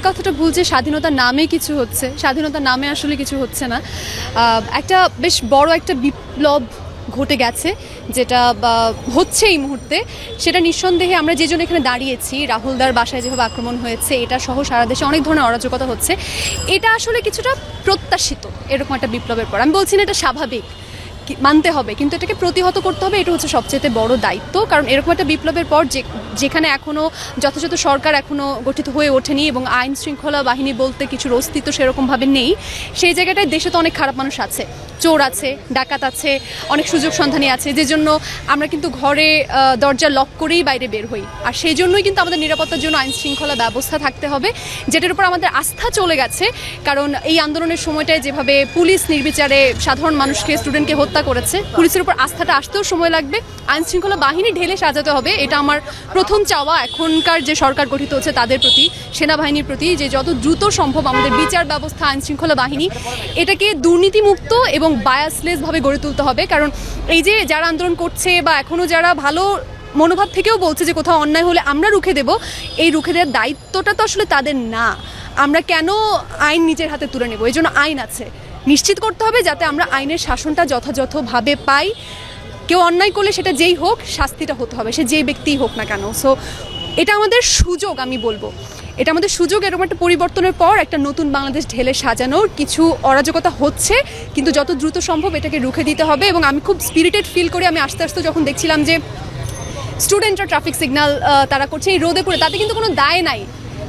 এই কথাটা ভুল যে স্বাধীনতার নামে কিছু হচ্ছে। স্বাধীনতার নামে আসলে কিছু হচ্ছে না। একটা বেশ বড় একটা বিপ্লব ঘটে গেছে, যেটা হচ্ছে এই মুহূর্তে। সেটা নিঃসন্দেহে আমরা যে জন্য এখানে দাঁড়িয়েছি, রাহুলদার বাসায় যেভাবে আক্রমণ হয়েছে, এটা সহ সারা দেশে অনেক ধরনের অরাজকতা হচ্ছে। এটা আসলে কিছুটা প্রত্যাশিত, এরকম একটা বিপ্লবের পর। আমি বলছি না এটা স্বাভাবিক মানতে হবে। কিন্তু এটাকে প্রতিহত করতে হবে, এটা হচ্ছে সবচেয়ে বড় দায়িত্ব। কারণ এরকম একটা বিপ্লবের পর যে যেখানে এখনও যথাযথ সরকার এখনও গঠিত হয়ে ওঠেনি এবং আইন শৃঙ্খলা বাহিনী বলতে কিছুর অস্তিত্ব সেরকমভাবে নেই, সেই জায়গাটায় দেশে তো অনেক খারাপ মানুষ আছে। চোর আছে, ডাকাত আছে, অনেক সুযোগ সন্ধানী আছে, যে জন্য আমরা কিন্তু ঘরে দরজা লক করেই বাইরে বের হই। আর সেই জন্যই কিন্তু আমাদের নিরাপত্তার জন্য আইন শৃঙ্খলা ব্যবস্থা থাকতে হবে, যেটার উপর আমাদের আস্থা চলে গেছে। কারণ এই আন্দোলনের সময়টায় যেভাবে পুলিশ নির্বিচারে সাধারণ মানুষকে স্টুডেন্টকে হত্যা করেছে। পুলিশের উপর আস্থাটা আসতেও সময় লাগবে। আইন শৃঙ্খলা বাহিনী ঢেলে সাজাতে হবে। এটা আমার প্রথম চাওয়া। এখনকার যে সরকার গঠিত হচ্ছে তাদের প্রতি, সেনাবাহিনীর প্রতি যে যত দ্রুত সম্ভব আমাদের বিচার ব্যবস্থা আইন শৃঙ্খলা বাহিনী, এটাকে দুর্নীতিমুক্ত এবং বায়াসলেসভাবে গড়ে তুলতে হবে। কারণ এই যে যারা আন্দোলন করছে বা এখনও যারা ভালো মনোভাব থেকেও বলছে যে কোথাও অন্যায় হলে আমরা রুখে দেব, এই রুখে দেওয়ার দায়িত্বটা তো আসলে তাদের না। আমরা কেন আইন নিজের হাতে তুলে নেব? এই জন্য আইন আছে। নিশ্চিত করতে হবে যাতে আমরা আইনের শাসনটা যথাযথভাবে পাই। কেউ অন্যায় করলে সেটা যেই হোক, শাস্তিটা হতে হবে, সে যেই ব্যক্তিই হোক না কেন। সো এটা আমাদের সুযোগ আমি বলব। এটা আমাদের সুযোগ, এরকম একটা পরিবর্তনের পর একটা নতুন বাংলাদেশ ঢেলে সাজানোর কিছু অরাজকতা হচ্ছে, কিন্তু যত দ্রুত সম্ভব এটাকে রুখে দিতে হবে এবং আমি খুব স্পিরিটেড ফিল করি। আমি আস্তে আস্তে যখন দেখছিলাম যে স্টুডেন্টরা ট্রাফিক সিগন্যাল তারা করছে, এই রোদে পড়ে তাতে কিন্তু কোনো দায় নাই।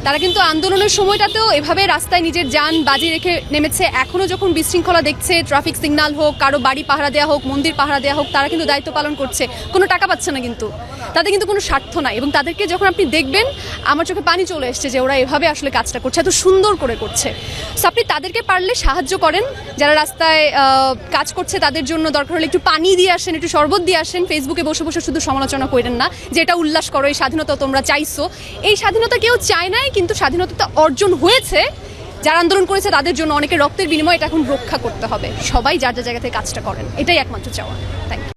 তারা কিন্তু আন্দোলনের সময়টাতেও এভাবে রাস্তায় নিজের যান বাজি রেখে নেমেছে। এখনও যখন বিশৃঙ্খলা দেখছে, ট্রাফিক সিগন্যাল হোক, কারও বাড়ি পাহারা দেওয়া হোক, মন্দির পাহারা দেওয়া হোক, তারা কিন্তু দায়িত্ব পালন করছে। কোনো টাকা পাচ্ছে না কিন্তু। তাদের কিন্তু কোনো স্বার্থ নাই এবং তাদেরকে যখন আপনি দেখবেন, আমার চোখে পানি চলে এসছে যে ওরা এভাবে আসলে কাজটা করছে, এত সুন্দর করে করছে। সো আপনি তাদেরকে পারলে সাহায্য করেন। যারা রাস্তায় কাজ করছে, তাদের জন্য দরকার হলে একটু পানি দিয়ে আসেন, একটু শরবত দিয়ে আসেন। ফেসবুকে বসে বসে শুধু সমালোচনা করেন না যে এটা উল্লাস করো, এই স্বাধীনতা তোমরা চাইছো। এই স্বাধীনতা কেউ চায় নাই কিন্তু স্বাধীনতা অর্জন হয়েছে, যারা আন্দোলন করেছে তাদের জন্য অনেকের রক্তের বিনিময় এটা এখন রক্ষা করতে হবে। সবাই যার যার জায়গা থেকে কাজটা করেন। এটাই একমাত্র চাওয়া। Thank you